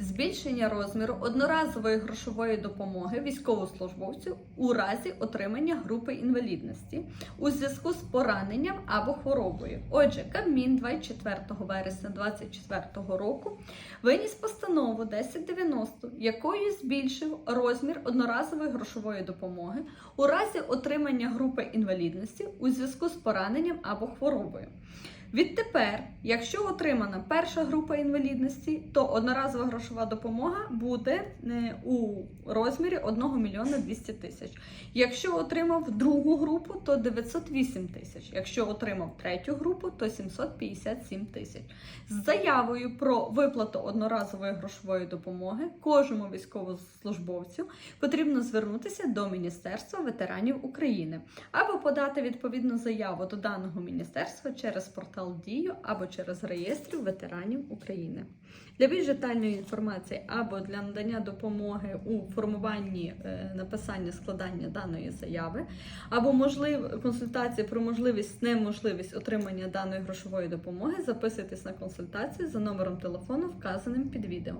збільшення розміру одноразової грошової допомоги військовослужбовцю у разі отримання групи інвалідності у зв'язку з пораненням або хворобою. Отже, Кабмін 24 вересня 2024 року виніс постанову 1090, якою збільшив розмір одноразової грошової допомоги у разі отримання групи інвалідності у зв'язку з пораненням або хворобою. Відтепер, якщо отримана перша група інвалідності, то одноразова грошова допомога буде е, у розмірі 1 мільйона 200 тисяч. Якщо отримав другу групу, то 908 тисяч. Якщо отримав третю групу, то 757 тисяч. З заявою про виплату одноразової грошової допомоги кожному військовослужбовцю потрібно звернутися до Міністерства ветеранів України або подати відповідну заяву до даного міністерства через портал Дію або через реєстр ветеранів України. Для більш детальної інформації або для надання допомоги у формуванні е, написання складання даної заяви, або можлив консультація про можливість неможливість отримання даної грошової допомоги, записуйтесь на консультацію за номером телефону, вказаним під відео.